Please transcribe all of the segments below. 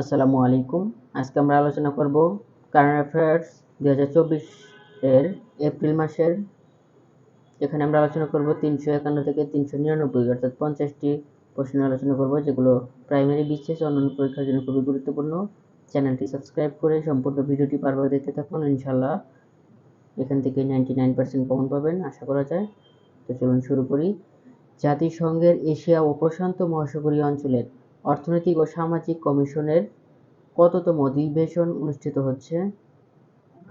আসসালামু আলাইকুম। আজকে আমরা আলোচনা করব কারেন্ট অ্যাফেয়ার্স দুই হাজার চব্বিশ এর এপ্রিল মাসের। এখানে আমরা আলোচনা করব তিনশো একান্ন থেকে তিনশো নিরানব্বই, অর্থাৎ পঞ্চাশটি প্রশ্ন আলোচনা করব, যেগুলো প্রাইমারি বিশেষ অন্যান্য পরীক্ষার জন্য খুবই গুরুত্বপূর্ণ। চ্যানেলটি সাবস্ক্রাইব করে সম্পূর্ণ ভিডিওটি বারবার দেখতে থাকুন ইনশাল্লাহ এখান থেকে নাইনটি নাইন পার্সেন্ট কমন পাবেন, আশা করা যায়। তো চলুন শুরু করি। জাতিসংঘের এশিয়া ও প্রশান্ত মহাসাগরীয় অঞ্চলের অর্থনৈতিক ও সামাজিক কমিশনের কততম অধিবেশন অনুষ্ঠিত হচ্ছে?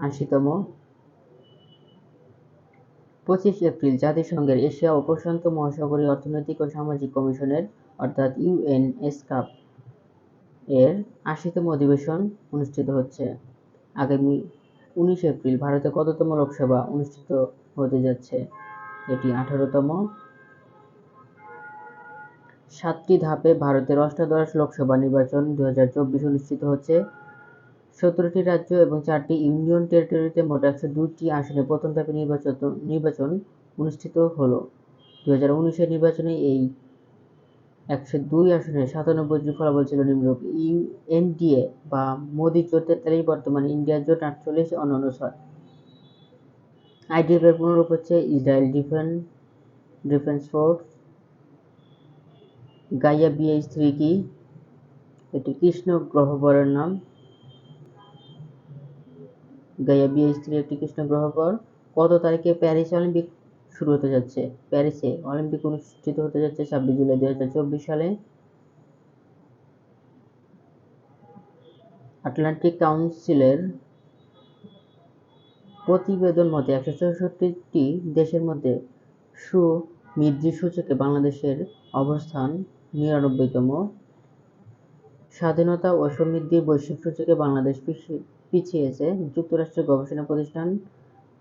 আশিতম। পঁচিশ এপ্রিল, জাতিসংঘের এশিয়া ও প্রশান্ত মহাসাগরীয় অর্থনৈতিক ও সামাজিক কমিশনের, অর্থাৎ ইউএনএসকাপ এর আশিতম অধিবেশন অনুষ্ঠিত হচ্ছে। আগামী উনিশ এপ্রিল ভারতে কততম লোকসভা অনুষ্ঠিত হতে যাচ্ছে? এটি আঠারোতম। সাতটি ধাপে ভারতের অষ্টাদশ লোকসভা নির্বাচন দু হাজার অনুষ্ঠিত হচ্ছে। সতেরোটি রাজ্য এবং চারটি ইউনিয়ন টেরিটরিতে মোট একশো দুটি আসনে প্রথম ধাপে নির্বাচন নির্বাচন অনুষ্ঠিত হলো। দু হাজার উনিশের নির্বাচনে এই একশো দুই আসনে সাতানব্বইটি ফলাফল ছিল নিম্নরূপ। ইউ এনডিএ বা মোদি জোট তেতাল্লিশ বর্তমানে ইন্ডিয়া জোট আটচল্লিশ, অন্যান্য ছয়। আইডিএফ এর পুনরূপ হচ্ছে ইসরায়েল ডিফেন্স ডিফেন্স ফোর্স গাইয়া বিএইচ থ্রি কি এটি কৃষ্ণ গ্রহবরের নাম। গাইয়া বিএইচ থ্রি একটি কৃষ্ণ গ্রহবর। কত তারিখে প্যারিস অলিম্পিক শুরু হতে যাচ্ছে? প্যারিসে অলিম্পিক অনুষ্ঠিত হতে যাচ্ছে ছাব্বিশ জুলাই দু হাজার চব্বিশ সালে। আটলান্টিক কাউন্সিলের প্রতিবেদন মতে একশো চৌষট্টিটি দেশের মধ্যে সুমৃদ্ধি সূচকে বাংলাদেশের অবস্থান নিরানব্বইতম স্বাধীনতা ও সমৃদ্ধির বৈশ্বিক সূচকে বাংলাদেশ পিছিয়েছে যুক্তরাষ্ট্রের গবেষণা প্রতিষ্ঠান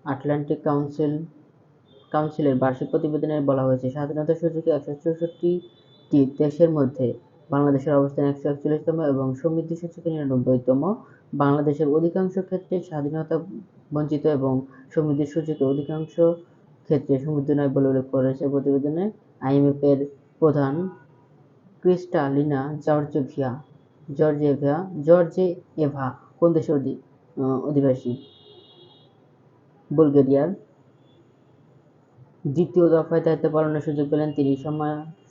আটলান্টিক কাউন্সিল, কাউন্সিলের বার্ষিক প্রতিবেদনে বলা হয়েছে, স্বাধীনতা সূচকে একশো চৌষট্টিটি দেশের মধ্যে বাংলাদেশের অবস্থান একশো একচল্লিশতম এবং সমৃদ্ধি সূচকে নিরানব্বইতম। বাংলাদেশের অধিকাংশ ক্ষেত্রে স্বাধীনতা বঞ্চিত এবং সমৃদ্ধির সূচকে অধিকাংশ ক্ষেত্রে সমৃদ্ধ নয় বলে উল্লেখ করেছে প্রতিবেদনে আইএমএফ এর প্রধান ক্রিস্টালিনা জর্জেভিয়া জর্জেভিয়া জর্জে এভা কোন দেশের অধিবাসী বুলগেরিয়ার দ্বিতীয় দফায় দায়িত্ব পালনের সুযোগ পেলেন তিনি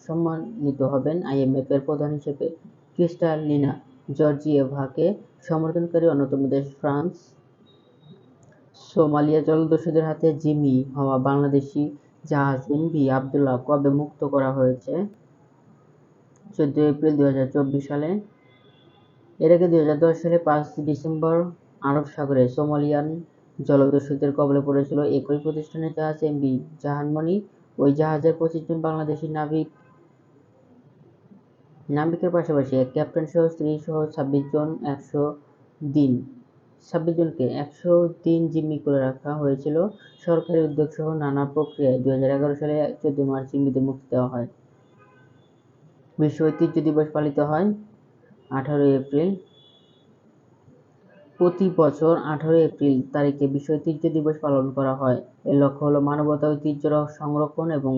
সম্মানিত হবেন আইএমএফ এর প্রধান হিসেবে ক্রিস্টালিনা জর্জিয়েভাকে সমর্থনকারী অন্যতম দেশ ফ্রান্স সোমালিয়া জলদস্যুদের হাতে জিম্মি হওয়া বাংলাদেশি জাহাজ এমভি আবদুল্লাহ কবে মুক্ত করা হয়েছে চোদ্দ এপ্রিল দুই হাজার চব্বিশ সালে। এর আগে দুই হাজার দশ সালে পাঁচ ডিসেম্বর আরব সাগরে সোমালিয়ান জলদস্যুদের কবলে পড়েছিল একই প্রতিষ্ঠানের জাহাজ এমভি জাহানমণি। ওই জাহাজের পঁচিশ জন বাংলাদেশি নাবিক নাবিকের পাশাপাশি এক ক্যাপ্টেন সহ স্ত্রী সহ ছাব্বিশ জন একশো দিন, ছাব্বিশ জনকে একশো দিন জিম্মি করে রাখা হয়েছিল। সরকারি উদ্যোগ সহ নানা প্রক্রিয়ায় দুই হাজার এগারো সালে চোদ্দ মার্চ জিম্মিদের মুক্তি দেওয়া হয়। বিশ্ব ঐতিহ্য দিবস পালিত হয় আঠারোই এপ্রিল। প্রতি বছর আঠারোই এপ্রিল তারিখে বিশ্ব ঐতিহ্য দিবস পালন করা হয়। এর লক্ষ্য হল মানবতা, ঐতিহ্য সংরক্ষণ এবং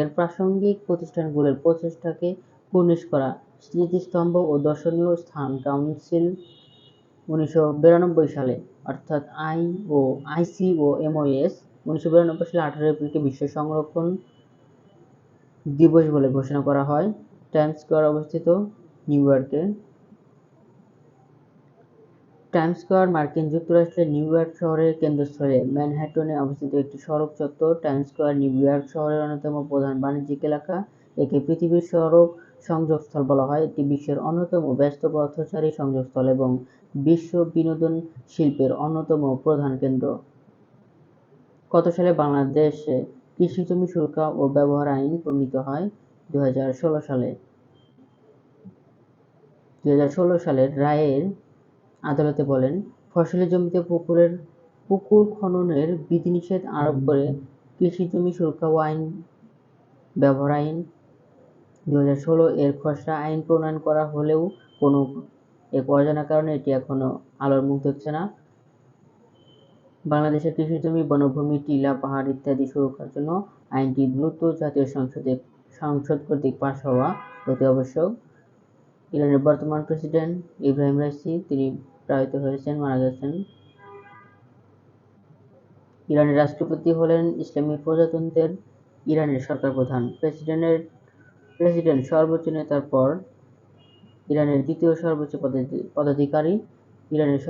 এর প্রাসঙ্গিক প্রতিষ্ঠানগুলোর প্রচেষ্টাকে কুর্নিশ করা। স্মৃতিস্তম্ভ ও দর্শনীয় স্থান কাউন্সিল উনিশশো বিরানব্বই সালে, অর্থাৎ I O IC O MoS উনিশশো বিরানব্বই সালে আঠারো এপ্রিলকে বিশ্ব সংরক্ষণ দিবস বলে ঘোষণা করা হয়। টাইমস স্কোয়ার অবস্থিত নিউ ইয়র্কে। টাইমস স্কোয়ার মার্কিন যুক্তরাষ্ট্রের নিউ ইয়র্ক শহরের কেন্দ্রস্থলে ম্যানহ্যাটনে অবস্থিত একটি সড়ক চত্বর টাইমস স্কোয়ার নিউ ইয়র্ক শহরের অন্যতম প্রধান বাণিজ্যিক এলাকা। একে পৃথিবীর সড়ক সংযোগস্থল বলা হয়। এটি বিশ্বের অন্যতম ব্যস্ত পথচারী সংযোগস্থল এবং বিশ্ব বিনোদন শিল্পের অন্যতম প্রধান কেন্দ্র। কত সালে বাংলাদেশে কৃষি জমি সুরক্ষা ও ব্যবহার আইন প্রণীত হয় দুই হাজার ষোলো সালে। দু সালের রায়ের আদালতে বলেন, ফসলি জমিতে পুকুরের, পুকুর খননের বিধিনিষেধ আরোপ করে কৃষি জমি ও আইন, ব্যবহার আইন দুই হাজার ষোলো এর খসড়া আইন প্রণয়ন করা হলেও কোনো এক অজানা কারণে এটি এখনও আলোর মুখ দেখছে না। বাংলাদেশের কৃষি জমি বনভূমি, টিলা, পাহাড় ইত্যাদি সুরক্ষার জন্য আইনটি দ্রুত জাতীয় সংসদে সংসদ কর্তৃক পাশ হওয়া অতি আবশ্যক। ইরানের বর্তমান প্রেসিডেন্ট ইব্রাহিম রাইসি, তিনি প্রয়াত হয়েছেন, মারা গেছেন। ইরানের রাষ্ট্রপতি হলেন ইসলামী প্রজাতন্ত্রের ইরানের সরকার প্রধান। প্রেসিডেন্টের প্রেসিডেন্ট সর্বোচ্চ নেতার পর ইরানের দ্বিতীয় সর্বোচ্চ পদাধিকারী ইরানের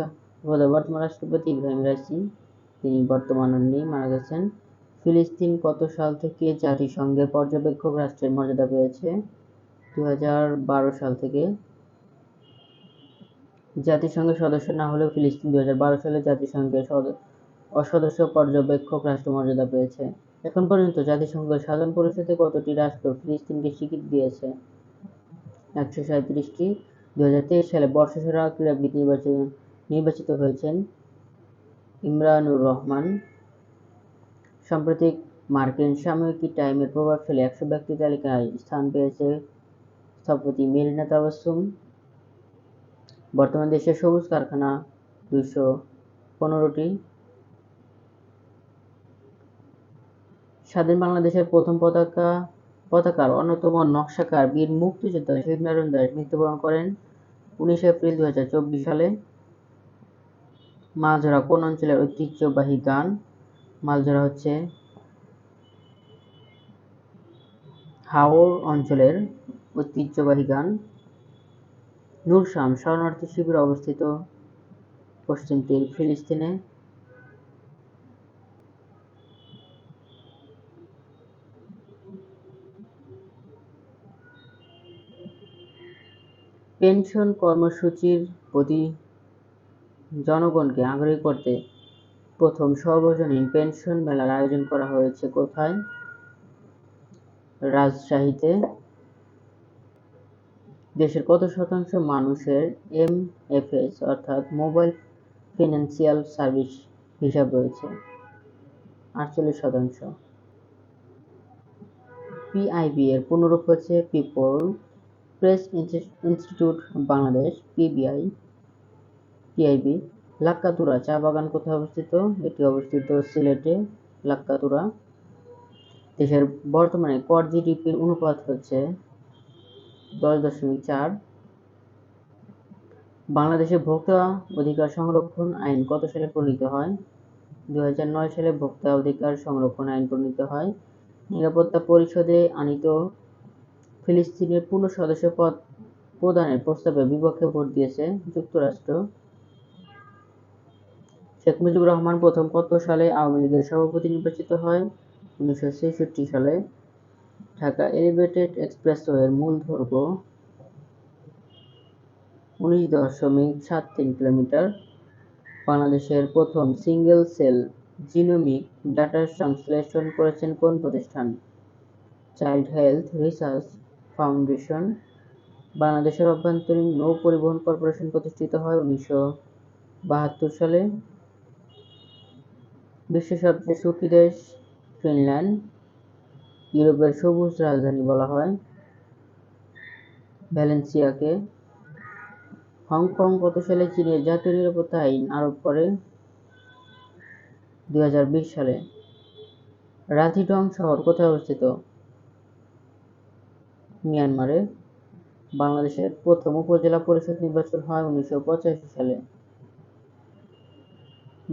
বর্তমান রাষ্ট্রপতি ইব্রাহিম রাইসি, তিনি বর্তমান নেই মারা গেছেন। ফিলিস্তিন কত সাল থেকে জাতিসংঘের পর্যবেক্ষক রাষ্ট্রের মর্যাদা পেয়েছে? দুই হাজার বারো সাল থেকে। জাতিসংঘের সদস্য না হলেও ফিলিস্তিন দুহাজার বারো সালে জাতিসংঘের অসদস্য পর্যবেক্ষক রাষ্ট্র মর্যাদা পেয়েছে। এখন পর্যন্ত জাতিসংঘের সাধারণ পরিষদে কতটি রাষ্ট্র ফিলিস্তিনকে স্বীকৃতি দিয়েছে? একশো সাঁত্রিশটি দুই হাজার তেইশ সালে বর্ষসেরা ক্রীড়াবিদ নির্বাচন নির্বাচিত হয়েছেন ইমরানুর রহমান। সাম্প্রতিক মার্কিন সাময়িকী টাইমের প্রভাব ফেলে একশো ব্যক্তি তালিকায় স্থান পেয়েছে স্থপতি মেরিনা তাবাসুম। বর্তমান দেশে সবুজ কারখানা দুইশো পনেরোটি। স্বাধীন বাংলাদেশের প্রথম পতাকা, পতাকার অন্যতম নকশাকার বীর মুক্তিযোদ্ধা শহীদ নারায়ণ দাস মৃত্যুবরণ করেন উনিশে এপ্রিল দুই হাজার চব্বিশ সালে। মালঝরা কোন অঞ্চলের ঐতিহ্যবাহী গান? মাছ ধরা হচ্ছে হাওর অঞ্চলের ঐতিহ্যবাহী গান। নুরশাম শরণার্থী শিবির অবস্থিত। পশ্চিম তীর ফিলিস্তিনে। পেনশন কর্মসূচির প্রতি জনগণকে আগ্রহী করতে প্রথম সর্বজনীন পেনশন মেলার আয়োজন করা হয়েছে কোথায়? রাজশাহীতে। দেশের কত শতাংশ মানুষের এমএফএস অর্থাৎ মোবাইল ফিনান্সিয়াল সার্ভিস হিসাব রয়েছে? আটচল্লিশ শতাংশ। পিআইবি এর পুনরূপ হচ্ছে people press institute Bangladesh, PBI. PIB Lakkatura চা বাগান কোথায় অবস্থিত? এটি অবস্থিত সিলেটে লাক্কাতুরা দেশের বর্তমানে কর জিডিপির অনুপাত হচ্ছে দশ দশমিক চার। বাংলাদেশে ভোক্তা অধিকার সংরক্ষণ আইন কত সালে প্রণীত হয়? দুই হাজার নয় সালে ভোক্তা অধিকার সংরক্ষণ আইন প্রণীত হয়। নিরাপত্তা পরিষদে আনিত ফিলিস্তিনের পূর্ণ সদস্য পদ প্রদানের প্রস্তাবে বিপক্ষে ভোট দিয়েছে যুক্তরাষ্ট্র। শেখ মুজিবুর রহমান প্রথম কত সালে আওয়ামী লীগের সভাপতি নির্বাচিত হয়? উনিশশো ছেষট্টি সালে। ঢাকা এলিভেটেড এক্সপ্রেসওয়ের মূল দৈর্ঘ্য উনিশ দশমিক সাত তিন কিলোমিটার। বাংলাদেশের প্রথম সিঙ্গেল সেল জিনোমিক ডাটা সংশ্লেষণ করেছেন কোন প্রতিষ্ঠান? চাইল্ড হেলথ রিসার্চ ফাউন্ডেশন বাংলাদেশের অভ্যন্তরীণ নৌ পরিবহন কর্পোরেশন প্রতিষ্ঠিত হয় উনিশশো বাহাত্তর সালে। বিশ্বের সবচেয়ে সুখী দেশ ফিনল্যান্ড। ইউরোপের সবুজ রাজধানী বলা হয় ভ্যালেন্সিয়াকে। হংকং কত সালে চীনের জাতীয় নিরাপত্তা আইন আরোপ করে দুই হাজার বিশ সালে। রাথিডং শহর কোথায় অবস্থিত? মিয়ানমারে। বাংলাদেশের প্রথম উপজেলা পরিষদ নির্বাচন হয় উনিশশো পঁচাশি সালে।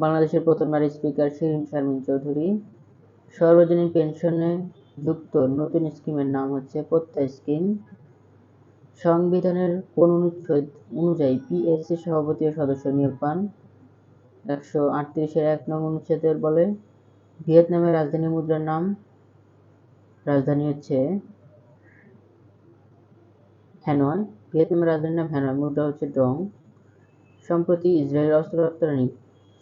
বাংলাদেশের প্রথম নারী স্পিকার শিরিন শারমিন চৌধুরী। সর্বজনীন পেনশনে যুক্ত নতুন স্কিমের নাম হচ্ছে প্রত্যয় স্কিম সংবিধানের কোন অনুচ্ছেদ অনুযায়ী পিএসসি সভাপতি ও সদস্য নিয়োগ পান। একশো আটত্রিশের এক নং অনুচ্ছেদের বলে ভিয়েতনামের রাজধানী মুদ্রার নাম। রাজধানী হচ্ছে হ্যানয়। ভিয়েতনামের রাজধানীর নাম হ্যানয়, মুদ্রা হচ্ছে ডং। সম্প্রতি ইসরায়েলের অস্ত্র রপ্তানি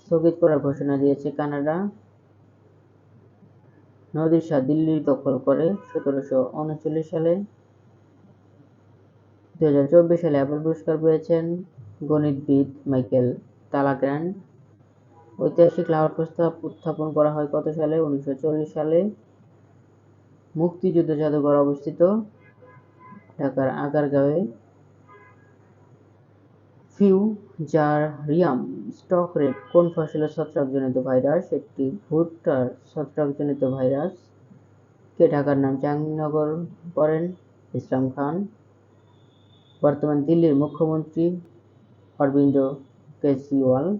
স্থগিত করার ঘোষণা দিয়েছে কানাডা। নদীর শাহ দিল্লি দখল করে সতেরোশো উনচল্লিশ সালে। দু হাজার চব্বিশ সালে অ্যাপল পুরস্কার পেয়েছেন গণিতবিদ মাইকেল তালাগ্র্যান্ড ঐতিহাসিক লাহোর প্রস্তাব উত্থাপন করা হয় কত সালে? উনিশশো চল্লিশ সালে। মুক্তিযুদ্ধ জাদুঘর অবস্থিত ঢাকার আগারগাঁওয়ে। ফিউজারিয়াম স্টক রেট কোন ফসলের ছত্রাকজনিত ভাইরাস? একটি ভুট্টার ছত্রাকজনিত ভাইরাস। কে ঢাকার নাম? জাহাঙ্গীরনগর করেন ইসলাম খান। বর্তমান দিল্লির মুখ্যমন্ত্রী অরবিন্দ কেজরিওয়াল।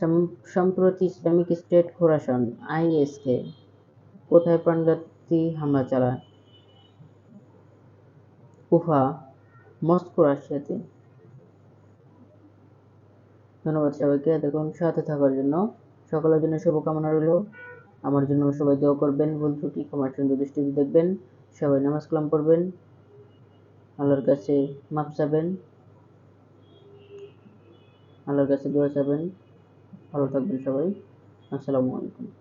সম- সম্প্রতি ইসলামিক স্টেট খোরাসান, আইএসকে, কোথায় প্রাণঘাতী হামলা চালায়? উফা, মস্কো, রাশিয়াতে। ধন্যবাদ সবাইকে। দেখুন, সাথে থাকার জন্য সকলের জন্য শুভকামনা রইল। আমার জন্য সবাই দোয়া করবেন। ভুল ত্রুটি ক্ষমার সুন্দর দৃষ্টিতে দেখবেন। সবাই নামাজ কালাম পড়বেন। আল্লাহর কাছে মাপ চাবেন। আল্লাহর কাছে দোয়া চাবেন। ভালো থাকবেন সবাই। আসসালামু আলাইকুম।